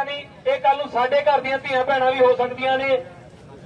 ਸਾਡੇਦਾਰ ਦਾ ਇਹ ਕੱਲ ਨੂੰ ਸਾਡੇ ਘਰ ਦੀਆਂ ਧੀਆਂ ਭੈਣਾਂ ਵੀ ਹੋ ਸਕਦੀਆਂ ਨੇ।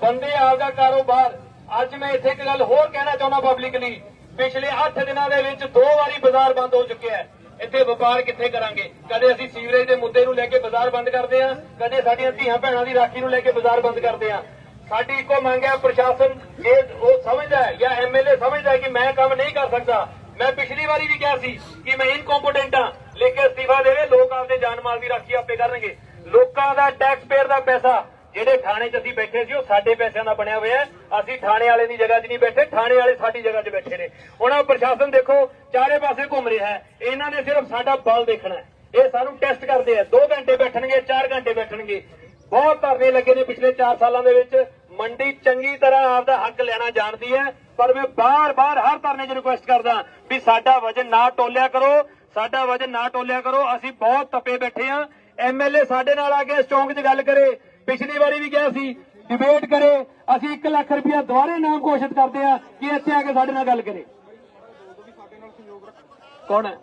ਬੰਦੇ ਆਪਦਾ ਕਾਰੋਬਾਰ, ਅੱਜ ਮੈਂ ਇੱਥੇ ਇੱਕ ਗੱਲ ਹੋਰ ਕਹਿਣਾ ਚਾਹੁੰਦਾ ਪਬਲਿਕਲੀ ਪਿਛਲੇ 8 ਦਿਨਾਂ ਦੇ ਵਿੱਚ ਦੋ ਵਾਰੀ ਬਾਜ਼ਾਰ ਬੰਦ ਹੋ ਚੁੱਕਿਆ ਹੈ। ਇੱਥੇ ਵਪਾਰ ਕਿੱਥੇ ਕਰਾਂਗੇ? ਕਦੇ ਅਸੀਂ ਸੀਵਰੇਜ ਦੇ ਮੁੱਦੇ ਨੂੰ ਲੈ ਕੇ ਬਾਜ਼ਾਰ ਬੰਦ ਕਰਦੇ ਹਾਂ, ਕਦੇ ਸਾਡੀਆਂ ਧੀਆਂ ਭੈਣਾਂ ਦੀ ਰਾਖੀ ਨੂੰ ਲੈ ਕੇ ਬਾਜ਼ਾਰ ਬੰਦ ਕਰਦੇ ਹਾਂ। ਸਾਡੀ ਇੱਕੋ ਮੰਗ ਹੈ, ਪ੍ਰਸ਼ਾਸਨ ਜੇ ਉਹ ਸਮਝਦਾ ਹੈ ਜਾਂ ਐਮਐਲਏ ਸਮਝਦਾ ਹੈ ਕਿ ਮੈਂ ਕੰਮ ਨਹੀਂ ਕਰ ਸਕਦਾ। ਮੈਂ ਪਿਛਲੀ ਵਾਰੀ ਵੀ ਕਿਹਾ ਸੀ ਕਿ ਮੈਂ ਇਨਕੰਪੀਟੈਂਟ ਹਾਂ, ਲੇਕਿਨ ਅਸਤੀਫਾ ਦੇਵੇ, ਲੋਕ ਆਪਦੇ ਜਾਨ ਮਾਲ ਦੀ ਰਾਖੀ ਆਪੇ ਕਰਨਗੇ। ਲੋਕਾਂ ਦਾ ਟੈਕਸ ਪੇਅਰ ਦਾ ਪੈਸਾ, ਜਿਹੜੇ ਥਾਣੇ 'ਚ ਅਸੀਂ ਬੈਠੇ ਸੀ, ਉਹ ਸਾਡੇ ਪੈਸਿਆਂ ਦਾ ਬਣਿਆ ਹੋਇਆ ਅਸੀਂ ਥਾਣੇ ਵਾਲੇ ਦੀ ਜਗ੍ਹਾ 'ਚ ਨਹੀਂ ਬੈਠੇ, ਥਾਣੇ ਵਾਲੇ ਸਾਡੀ ਜਗ੍ਹਾ 'ਚ ਬੈਠੇ ਨੇ। ਹੁਣ ਪ੍ਰਸ਼ਾਸਨ ਦੇਖੋ, ਚਾਰੇ ਪਾਸੇ ਘੁੰਮ ਰਿਹਾ ਹੈ। ਇਹਨਾਂ ਨੇ ਸਿਰਫ ਸਾਡਾ ਬਲ ਦੇਖਣਾ ਹੈ। ਇਹ ਸਾਨੂੰ ਟੈਸਟ ਕਰਦੇ ਆ। 2 ਘੰਟੇ ਬੈਠਣਗੇ 4 ਘੰਟੇ ਬੈਠਣਗੇ। ਬਹੁਤ ਧਰਨੇ ਲੱਗੇ ਨੇ ਪਿਛਲੇ 4 ਸਾਲਾਂ ਦੇ ਵਿੱਚ। ਮੰਡੀ ਚੰਗੀ ਤਰ੍ਹਾਂ ਆਪਦਾ ਹੱਕ ਲੈਣਾ ਜਾਣਦੀ ਹੈ, ਪਰ ਮੈਂ ਬਾਰ-ਬਾਰ ਹਰ ਧਰਨੇ 'ਚ ਰਿਕੁਐਸਟ ਕਰਦਾ ਵੀ ਸਾਡਾ ਵਜਨ ਨਾ ਟੋਲਿਆ ਕਰੋ, ਸਾਡਾ ਵਜਨ ਨਾ ਟੋਲਿਆ ਕਰੋ। ਅਸੀਂ ਬਹੁਤ ਤਪੇ ਬੈਠੇ ਆ ਐਮਐਲਏ ਸਾਡੇ ਨਾਲ ਆ ਕੇ ਚੌਂਕ 'ਚ ਗੱਲ ਕਰੇ ਪਿਛਲੀ ਵਾਰੀ ਵੀ ਕਿਹਾ ਸੀ ਡਿਬੇਟ ਕਰੇ ਅਸੀਂ 1 ਲੱਖ ਰੁਪਇਆ ਦੁਬਾਰੇ ਨਾਮ ਘੋਸ਼ਿਤ ਕਰਦੇ ਆ ਕਿ ਇੱਥੇ ਆ ਕੇ ਸਾਡੇ ਨਾਲ ਗੱਲ ਕਰੇ। ਕੌਣ ਹੈ?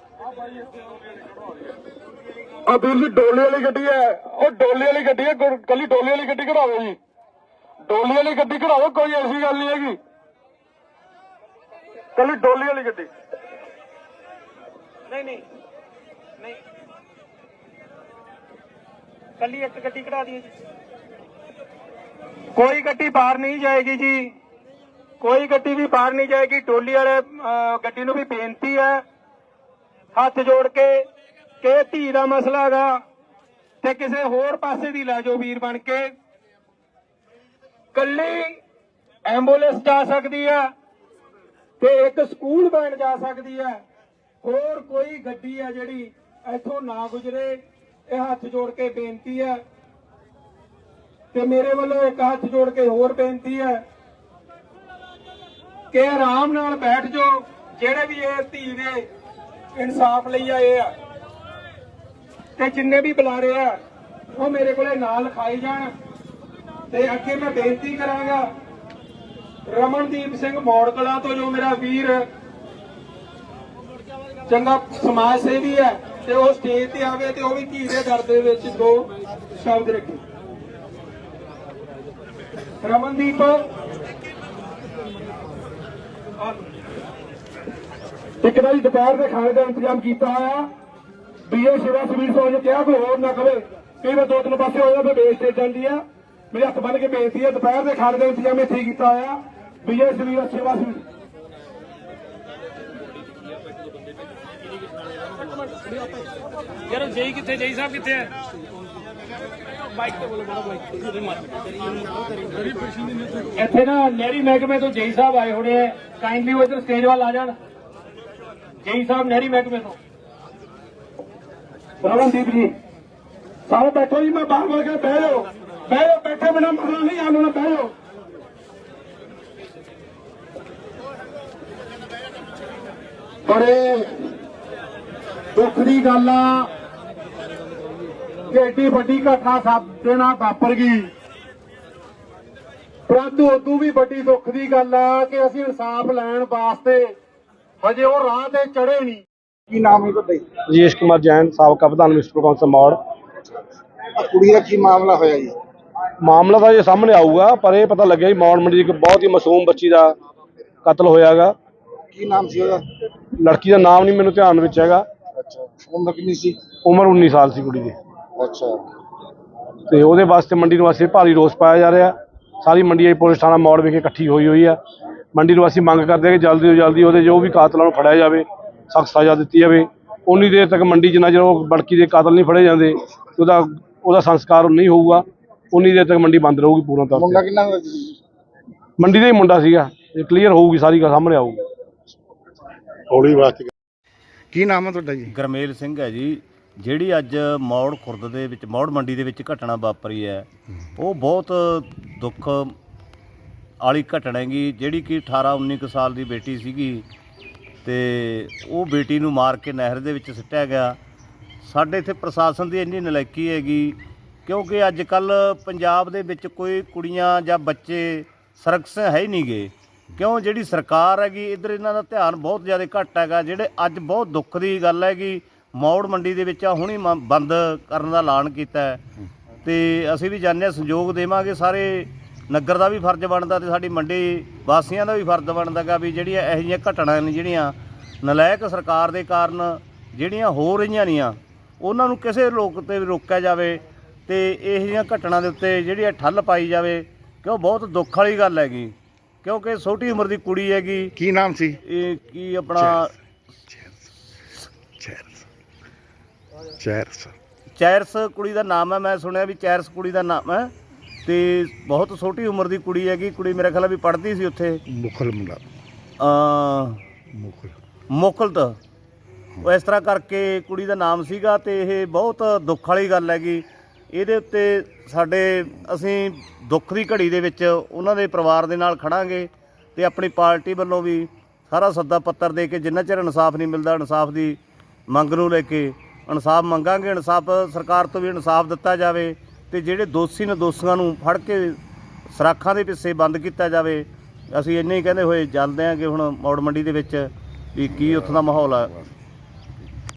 ਆ ਵੀਰ ਜੀ ਡੋਲੇ ਵਾਲੀ ਗੱਡੀ ਹੈ। ਉਹ ਡੋਲੇ ਵਾਲੀ ਗੱਡੀ ਹੈ ਕੱਲੀ ਡੋਲੇ ਵਾਲੀ ਗੱਡੀ ਕਢਾਓ ਜੀ। ਡੋਲੇ ਵਾਲੀ ਗੱਡੀ ਕਢਾਓ ਕੋਈ ਐਸੀ ਗੱਲ ਨਹੀਂ ਹੈਗੀ। ਕੱਲੀ ਡੋਲੇ ਵਾਲੀ ਗੱਡੀ। ਨਹੀਂ ਨਹੀਂ। ਕੱਲੀ ਇੱਕ ਗੱਡੀ ਕਢਾ ਦਈਏ ਜੀ। ਕੋਈ ਗੱਡੀ ਬਾਹਰ ਨਹੀਂ ਜਾਏਗੀ ਜੀ। ਕੋਈ ਗੱਡੀ ਵੀ ਬਾਹਰ ਨਹੀਂ ਜਾਏਗੀ। ਟੋਲੀ ਵਾਲੇ ਗੱਡੀ ਨੂੰ ਵੀ ਬੇਨਤੀ ਹੈ। ਹੱਥ ਜੋੜ ਕੇ ਕਿ ਧੀ ਦਾ ਮਸਲਾ ਹੈਗਾ ਤੇ ਕਿਸੇ ਹੋਰ ਪਾਸੇ ਦੀ ਲੈ ਜਾਓ ਵੀਰ ਬਣ ਕੇ। ਕੱਲੀ ਐਂਬੂਲੈਂਸ ਜਾ ਸਕਦੀ ਹੈ ਤੇ ਇੱਕ ਸਕੂਲ ਬਣ ਜਾ ਸਕਦੀ ਹੈ। ਹੋਰ ਕੋਈ ਗੱਡੀ ਹੈ ਜਿਹੜੀ ਇੱਥੋਂ ਨਾ ਗੁਜਰੇ। ਇਹ ਹੱਥ ਜੋੜ ਕੇ ਬੇਨਤੀ ਹੈ ਤੇ ਮੇਰੇ ਵੱਲੋਂ ਇੱਕ ਹੱਥ ਜੋੜ ਕੇ ਹੋਰ ਬੇਨਤੀ ਹੈ ਕਿ ਆਰਾਮ ਨਾਲ ਬੈਠ ਜਾਓ ਜਿਹੜੇ ਵੀ ਇਹ ਧੀ ਦੇ ਇਨਸਾਫ ਲਈ ਆਏ ਆ ਤੇ ਜਿੰਨੇ ਵੀ ਬੁਲਾਰੇ ਆ, ਉਹ ਮੇਰੇ ਕੋਲੇ ਨਾਂ ਲਿਖਾਈ ਜਾਣ। ਤੇ ਅੱਗੇ ਮੈਂ ਬੇਨਤੀ ਕਰਾਂਗਾ, ਰਮਨਦੀਪ ਸਿੰਘ ਮੌੜਕਲਾ ਤੋਂ ਜੋ ਮੇਰਾ ਵੀਰ ਚੰਗਾ ਸਮਾਜ ਸੇਵੀ ਹੈ ਤੇ ਉਹ ਸਟੇਜ ਤੇ ਆਵੇ ਤੇ ਉਹ ਵੀ ਧੀ ਦੇ ਦਰ ਦੇ ਵਿੱਚ ਦੋ ਸ਼ਬਦ ਰੱਖੇ। ਰਮਨਦੀਪ। ਇੱਕ ਵਾਰੀ ਦੁਪਹਿਰ ਦੇ ਖਾਣੇ ਦਾ ਇੰਤਜ਼ਾਮ ਕੀਤਾ ਹੋਇਆ। ਬੀਏ ਸ਼ਿਵਾ ਸਵੀਰ ਸੋਜ ਕਿਹਾ ਕੋਈ ਹੋਰ ਨਾ ਕਵੇ। ਕਈ ਵਾਰ ਦੋ ਤਿੰਨ ਪਾਸੇ ਹੋ ਜਾਂਦਾ ਵੇਚ ਤੇ ਜਾਂਦੀ ਆ। ਮੇਰੇ ਹੱਥ ਬੰਨ ਕੇ ਬੇਨਤੀ ਹੈ ਦੁਪਹਿਰ ਦੇ ਖਾਣੇ ਦਾ ਇੰਤਜ਼ਾਮ ਇੱਥੇ ਹੀ ਕੀਤਾ ਹੋਇਆ। ਬੀਏ ਸਵੀਰ ਸ਼ਿਵਾ ਸਵੀਰ। ਯਾਰ ਜਈ ਕਿੱਥੇ ਜਈ ਸਾਹਿਬ ਕਿੱਥੇ ਹੈ? ਇੱਥੇ ਨਾ ਨਹਿਰੀ ਮਹਿਕਮੇ ਤੋਂ ਜੇਈ ਸਾਹਿਬ ਆਏ ਹੋਣੇ ਆ ਕਾਈਂਡਲੀ ਉਹ ਇੱਧਰ ਸਟੇਜ ਵੱਲ ਆ ਜਾਣ। ਜੇਈ ਸਾਹਿਬ ਨਹਿਰੀ ਮਹਿਕਮੇ ਤੋਂ। ਰਮਨਦੀਪ ਜੀ ਸਾਰੇ ਬੈਠੋ ਜੀ, ਮੈਂ ਬਾਹਰ ਬੋਲ ਕੇ ਬਹਿ ਜਾਓ। ਬਹਿ ਜਾਓ, ਬੈਠੇ ਬਿਨਾ ਮਸਲਾ ਨਹੀਂ ਹੱਲ ਹੋਣਾ ਬਹਿ ਜਾਓ। ਬੜੇ ਦੁੱਖ ਦੀ ਗੱਲ ਆ। ਕਿ ਏਡੀ ਵੱਡੀ ਘਟਨਾ ਸਾਡੇ ਨਾਲ ਵਾਪਰ ਗਈ। ਪਰੰਤੂ ਉਦੋਂ ਵੀ ਵੱਡੀ ਦੁੱਖ ਦੀ ਗੱਲ ਆ ਕਿ ਅਸੀਂ ਇਨਸਾਫ ਲੈਣ ਵਾਸਤੇ ਹਜੇ ਉਹ ਰਾਹ ਤੇ ਚੜੇ ਨਹੀਂ। ਕੀ ਨਾਮ ਹੈ ਤੁਹਾਡਾ ਜੀ? ਰਜੇਸ਼ ਕੁਮਾਰ ਜੈਨ ਸਾਬਕਾ ਪ੍ਰਧਾਨ ਮਿਸਟਰ ਕੌਂਸਲ ਮੌੜ। ਕੁੜੀ ਦਾ ਕੀ ਮਾਮਲਾ ਹੋਇਆ ਜੀ? ਮਾਮਲਾ ਤਾਂ ਇਹ ਸਾਹਮਣੇ ਆਊਗਾ ਪਰ ਇਹ ਪਤਾ ਲੱਗਿਆ ਜੀ ਮੌੜ ਮੰਡੀ ਦੀ ਇੱਕ ਬਹੁਤ ਹੀ ਮਾਸੂਮ ਬੱਚੀ ਦਾ ਕਤਲ ਹੋਇਆਗਾ। ਕੀ ਨਾਮ ਸੀ ਉਹਦਾ? ਲੜਕੀ ਦਾ ਨਾਮ ਨਹੀਂ ਮੈਨੂੰ ਧਿਆਨ ਵਿੱਚ ਹੈਗਾ। ਉਮਰ ਕਿੰਨੀ ਸੀ? ਉਮਰ 19 ਸਾਲ ਸੀ ਕੁੜੀ ਦੀ। ਅੱਛਾ। ਤੇ ਉਹਦੇ ਵਾਸਤੇ ਮੰਡੀ ਨਿਵਾਸੀ ਭਾਰੀ ਰੋਸ ਪਾਇਆ ਜਾ ਰਿਹਾ। ਸਾਰੀ ਮੰਡੀ ਇਹ ਪੁਲਿਸ ਥਾਣਾ ਮੌੜ ਵਿਖੇ ਇਕੱਠੀ ਹੋਈ ਹੋਈ ਆ। ਮੰਡੀ ਨਿਵਾਸੀ ਮੰਗ ਕਰਦੇ ਆ ਕਿ ਜਲਦੀ ਤੋਂ ਜਲਦੀ ਉਹਦੇ ਜੋ ਵੀ ਕਾਤਲਾਂ ਨੂੰ ਫੜਿਆ ਜਾਵੇ ਸਖਤ ਸਜ਼ਾ ਦਿੱਤੀ ਜਾਵੇ। ਉਨੀ ਦੇਰ ਤੱਕ ਮੰਡੀ ਜਿੰਨਾ ਚਿਰ ਉਹ ਬੜਕੀ ਦੇ ਕਾਤਲ ਨਹੀਂ ਫੜੇ ਜਾਂਦੇ ਉਹਦਾ ਉਹਦਾ ਸੰਸਕਾਰ ਨਹੀਂ ਹੋਊਗਾ। ਉਨੀ ਦੇਰ ਤੱਕ ਮੰਡੀ ਬੰਦ ਰਹੂਗੀ ਪੂਰਨ ਤੌਰ ਮੁੰਡਾ ਤੇ ਕਿੰਨਾ ਕੁ ਸੀ? ਮੰਡੀ ਦਾ ਹੀ ਮੁੰਡਾ ਸੀਗਾ। ਇਹ ਕਲੀਅਰ ਹੋਊਗੀ ਸਾਰੀ ਗੱਲ ਸਾਹਮਣੇ ਆਊਗੀ। ਕੀ ਨਾਮ ਹੈ ਤੁਹਾਡਾ ਜੀ? ਗਰਮੇਲ ਸਿੰਘ ਹੈ ਜੀ। ਜਿਹੜੀ ਅੱਜ ਮੌੜ ਖੁਰਦ ਦੇ ਵਿੱਚ ਮੌੜ ਮੰਡੀ ਦੇ ਵਿੱਚ ਘਟਨਾ ਵਾਪਰੀ ਹੈ ਉਹ ਬਹੁਤ ਦੁੱਖ ਵਾਲੀ ਘਟਨਾ ਹੈਗੀ। ਜਿਹੜੀ ਕਿ 18 19 ਕੁ ਸਾਲ ਦੀ ਬੇਟੀ ਸੀਗੀ ਤੇ ਉਹ ਬੇਟੀ ਨੂੰ ਮਾਰ ਕੇ ਨਹਿਰ ਦੇ ਵਿੱਚ ਸਿੱਟਿਆ ਗਿਆ। ਸਾਡੇ ਇੱਥੇ ਪ੍ਰਸ਼ਾਸਨ ਦੀ ਇੰਨੀ ਨਲਾਇਕੀ ਹੈਗੀ ਕਿਉਂਕਿ ਅੱਜ ਕੱਲ ਪੰਜਾਬ ਦੇ ਵਿੱਚ ਕੋਈ ਕੁੜੀਆਂ ਜਾਂ ਬੱਚੇ ਸੁਰੱਖਿਅਤ ਹੈ ਹੀ ਨਹੀਂਗੇ ਕਿਉਂ? ਜਿਹੜੀ ਸਰਕਾਰ ਹੈਗੀ, ਇਧਰ ਇਹਨਾਂ ਦਾ ਧਿਆਨ ਬਹੁਤ ਜ਼ਿਆਦਾ ਘੱਟ ਹੈਗਾ। ਜਿਹੜੇ ਅੱਜ ਬਹੁਤ ਦੁੱਖ ਦੀ ਗੱਲ ਹੈਗੀ, ਮੌੜ ਮੰਡੀ ਦੇ ਵਿੱਚ ਆ, ਹੁਣੀ ਮ- ਬੰਦ ਕਰਨ ਦਾ ਐਲਾਨ ਕੀਤਾ ਹੈ। ਤੇ ਅਸੀਂ ਵੀ ਜਾਣਦੇ ਹਾਂ ਸੰਯੋਗ ਦੇਵਾਂਗੇ ਸਾਰੇ। ਨਗਰ ਦਾ ਵੀ ਫਰਜ਼ ਬਣਦਾ ਤੇ ਸਾਡੀ ਮੰਡੀ ਵਾਸੀਆਂ ਦਾ ਵੀ ਫਰਜ਼ ਬਣਦਾ ਗਾ ਵੀ ਜਿਹੜੀਆਂ ਇਹੋ ਜਿਹੀਆਂ ਘਟਨਾਵਾਂ ਨੇ ਜਿਹੜੀਆਂ ਨਲਾਇਕ ਸਰਕਾਰ ਦੇ ਕਾਰਨ ਜਿਹੜੀਆਂ ਹੋ ਰਹੀਆਂ ਨੇਆਂ ਉਹਨਾਂ ਨੂੰ ਕਿਸੇ ਲੋਕ ਤੇ ਵੀ ਰੋਕਿਆ ਜਾਵੇ ਤੇ ਇਹੋ ਜਿਹੀਆਂ ਘਟਨਾ ਦੇ ਉੱਤੇ ਜਿਹੜੀ ਇਹ ਠੱਲ ਪਾਈ ਜਾਵੇ, ਕਿਉਂ? ਬਹੁਤ ਦੁੱਖ ਵਾਲੀ ਗੱਲ ਹੈਗੀ। ਕਿਉਂਕਿ ਛੋਟੀ ਉਮਰ ਦੀ ਕੁੜੀ ਹੈਗੀ। ਕੀ ਨਾਮ ਸੀ? ਇਹ ਕੀ ਆਪਣਾ? ਚੈਰਸ। ਚੈਰਸ। ਚੈਰਸ। ਕੁੜੀ ਦਾ ਨਾਮ ਹੈ ਮੈਂ ਸੁਣਿਆ ਵੀ ਚੈਰਸ ਕੁੜੀ ਦਾ ਨਾਮ ਹੈ। ਤੇ ਬਹੁਤ ਛੋਟੀ ਉਮਰ ਦੀ ਕੁੜੀ ਹੈਗੀ ਕੁੜੀ ਮੇਰੇ ਖਿਆਲ ਆ ਵੀ ਪੜ੍ਹਦੀ ਸੀ ਉੱਥੇ। ਮੁਖਲ ਮੁੰਡਾ। ਅ ਮੁਖਲ। ਮੁਕਲਤ ਉਹ ਇਸ ਤਰ੍ਹਾਂ ਕਰਕੇ ਕੁੜੀ ਦਾ ਨਾਮ ਸੀਗਾ ਤੇ ਇਹ ਬਹੁਤ ਦੁੱਖ ਵਾਲੀ ਗੱਲ ਹੈਗੀ। ਇਹਦੇ ਉੱਤੇ ਸਾਡੇ ਅਸੀਂ ਦੁੱਖ ਦੀ ਘੜੀ ਦੇ ਵਿੱਚ ਉਹਨਾਂ ਦੇ ਪਰਿਵਾਰ ਦੇ ਨਾਲ ਖੜਾਂਗੇ ਤੇ ਆਪਣੀ ਪਾਰਟੀ ਵੱਲੋਂ ਵੀ ਸਾਰਾ ਸੱਦਾ ਪੱਤਰ ਦੇ ਕੇ ਜਿੰਨਾ ਚਿਰ ਇਨਸਾਫ ਨਹੀਂ ਮਿਲਦਾ, ਇਨਸਾਫ ਦੀ ਮੰਗ ਨੂੰ ਲੈ ਕੇ ਇਨਸਾਫ ਮੰਗਾਂਗੇ, ਇਨਸਾਫ ਸਰਕਾਰ ਤੋਂ ਵੀ ਇਨਸਾਫ ਦਿੱਤਾ ਜਾਵੇ ਤੇ ਜਿਹੜੇ ਦੋਸ਼ੀ ਨੇ ਦੋਸ਼ੀਆਂ ਨੂੰ ਫੜ ਕੇ ਸਰਾਖਾਂ ਦੇ ਪਿੱਛੇ ਬੰਦ ਕੀਤਾ ਜਾਵੇ, ਅਸੀਂ ਇੰਨੇ ਹੀ ਕਹਿੰਦੇ ਹੋਏ ਜਾਂਦੇ ਹਾਂ ਹੁਣ ਮੌੜ ਮੰਡੀ ਦੇ ਵਿੱਚ ਵੀ ਕੀ ਉੱਥੋਂ ਦਾ ਮਾਹੌਲ ਆ।